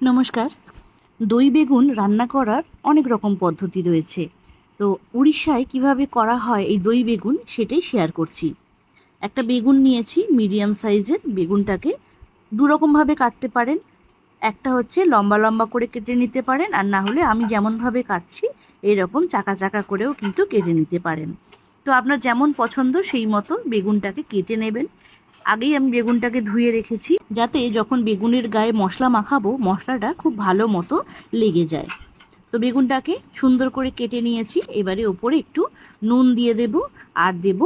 নমস্কার। দই বেগুন রান্না করার অনেক রকম পদ্ধতি রয়েছে। তো উড়িষ্যায় কীভাবে করা হয় এই দই বেগুন সেটাই শেয়ার করছি। একটা বেগুন নিয়েছি মিডিয়াম সাইজের বেগুনটাকে। দু রকমভাবে কাটতে পারেন। একটা হচ্ছে লম্বা লম্বা করে কেটে নিতে পারেন আর না হলে আমি যেমনভাবে কাটছি এরকম চাকা চাকা করেও কিন্তু কেটে নিতে পারেন। তো আপনার যেমন পছন্দ সেই মতো বেগুনটাকে কেটে নেবেন। আগেই আমি বেগুনটাকে ধুয়ে রেখেছি, যাতে যখন বেগুনের গায়ে মশলা মাখাবো, মশলাটা খুব ভালো মতো লেগে যায়। তো বেগুনটাকে সুন্দর করে কেটে নিয়েছি, এবারে ওপরে একটু নুন দিয়ে দেব আর দেব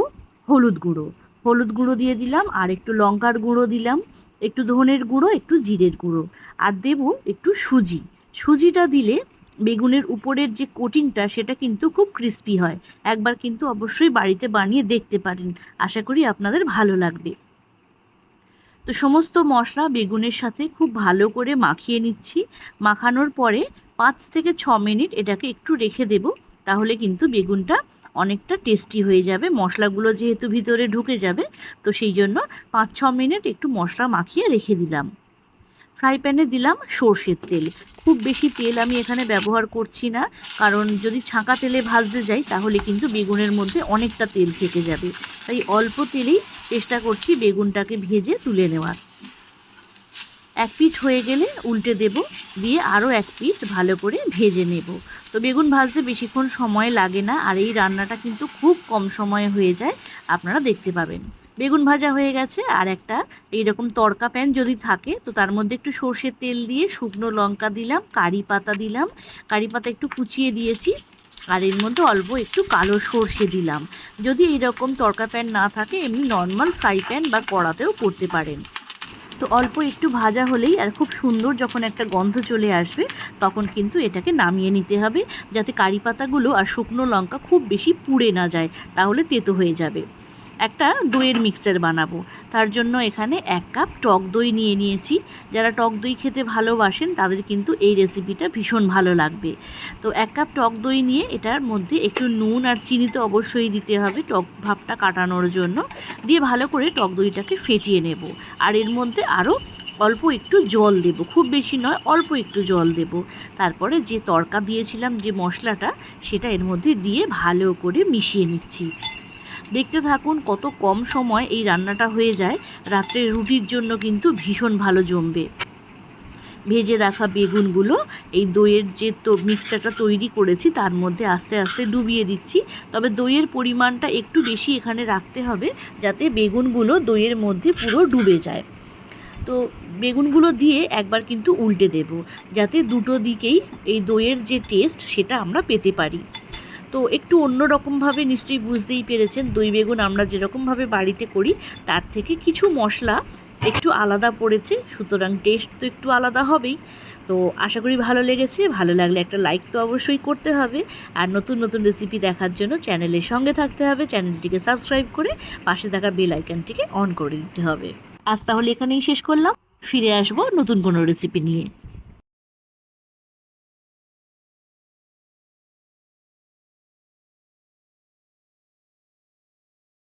হলুদ গুঁড়ো। হলুদ গুঁড়ো দিয়ে দিলাম, আর একটু লঙ্কার গুঁড়ো দিলাম, একটু ধনের গুঁড়ো, একটু জিরের গুঁড়ো, আর দেব একটু সুজি। সুজিটা দিলে বেগুনের উপরের যে কোটিংটা, সেটা কিন্তু খুব ক্রিস্পি হয়। একবার কিন্তু অবশ্যই বাড়িতে বানিয়ে দেখতে পারেন। আশা করি আপনাদের ভালো লাগবে। তো সমস্ত মশলা বেগুনের সাথে খুব ভালো করে মাখিয়ে নিচ্ছি। মাখানোর পরে পাঁচ থেকে ছ মিনিট এটাকে একটু রেখে দেব, তাহলে কিন্তু বেগুনটা অনেকটা টেস্টি হয়ে যাবে। মশলাগুলো যেহেতু ভিতরে ঢুকে যাবে, তো সেই জন্য পাঁচ ছ মিনিট একটু মশলা মাখিয়ে রেখে দিলাম। ফ্রাই প্যানে দিলাম সর্ষের তেল। খুব বেশি তেল আমি এখানে ব্যবহার করছি না, কারণ যদি ছাঁকা তেলে ভাজতে যাই, তাহলে কিন্তু বেগুনের মধ্যে অনেকটা তেল থেকে যাবে। তাই অল্প তেলেই চেষ্টা করছি বেগুনটাকে ভেজে তুলে নেওয়ার। এক পিঠ হয়ে গেলে উল্টে দেব, দিয়ে আরও এক পিঠ ভালো করে ভেজে নেব। তো বেগুন ভাজতে বেশিক্ষণ সময় লাগে না, আর এই রান্নাটা কিন্তু খুব কম সময়ে হয়ে যায়, আপনারা দেখতে পাবেন। বেগুন ভাজা হয়ে গেছে, আর একটা এইরকম তড়কা প্যান যদি থাকে, তো তার মধ্যে একটু সর্ষের তেল দিয়ে শুকনো লঙ্কা দিলাম, কারি পাতা দিলাম, কারি পাতা একটু কুচিয়ে দিয়েছি আর এর মধ্যে অল্প একটু কালো সর্ষে দিলাম। যদি এইরকম তরকা প্যান না থাকে, এমনি নর্মাল ফ্রাই প্যান বা কড়াতেও করতে পারেন। তো অল্প একটু ভাজা হলেই আর খুব সুন্দর যখন একটা গন্ধ চলে আসবে, তখন কিন্তু এটাকে নামিয়ে নিতে হবে, যাতে কারি পাতাগুলো আর শুকনো লঙ্কা খুব বেশি পুড়ে না যায়, তাহলে তেতো হয়ে যাবে। একটা দইয়ের মিক্সচার বানাবো। তার জন্য এখানে এক কাপ টক দই নিয়ে নিয়েছি। যারা টক দই খেতে ভালোবাসেন, তাদের কিন্তু এই রেসিপিটা ভীষণ ভালো লাগবে। তো এক কাপ টক দই নিয়ে এটার মধ্যে একটু নুন আর চিনি তো অবশ্যই দিতে হবে টক ভাবটা কাটানোর জন্য। দিয়ে ভালো করে টক দইটাকে ফেটিয়ে নেব। আর এর মধ্যে আরও অল্প একটু জল দেব। খুব বেশি নয়, অল্প একটু জল দেব। তারপরে যে তড়কা দিয়েছিলাম যে মশলাটা, সেটা এর মধ্যে দিয়ে ভালো করে মিশিয়ে নিচ্ছি। দেখতে থাকুন কত কম সময় এই রান্নাটা হয়ে যায়। রাত্রে রুটির জন্য কিন্তু ভীষণ ভালো জমবে। ভেজে রাখা বেগুনগুলো, এই দইয়ের যে তো মিক্সচারটা তৈরি করেছি, তার মধ্যে আস্তে আস্তে ডুবিয়ে দিচ্ছি। তবে দইয়ের পরিমাণটা একটু বেশি এখানে রাখতে হবে, যাতে বেগুনগুলো দইয়ের মধ্যে পুরো ডুবে যায়। তো বেগুনগুলো দিয়ে একবার কিন্তু উল্টে দেব, যাতে দুটো দিকেই এই দইয়ের যে টেস্ট সেটা আমরা পেতে পারি। তো একটু অন্য রকমভাবে নিশ্চয়ই বুঝতেই পেরেছেন। দই বেগুন আমরা যেরকমভাবে বাড়িতে করি, তার থেকে কিছু মশলা একটু আলাদা পড়েছে, সুতরাং টেস্ট তো একটু আলাদা হবেই। তো আশা করি ভালো লেগেছে, ভালো লাগলে একটা লাইক তো অবশ্যই করতে হবে। আর নতুন নতুন রেসিপি দেখার জন্য চ্যানেলের সঙ্গে থাকতে হবে, চ্যানেলটিকে সাবস্ক্রাইব করে পাশে থাকা বেল আইকনটিকে অন করে দিতে হবে। আজ তাহলে এখানেই শেষ করলাম, ফিরে আসব নতুন কোনো রেসিপি নিয়ে।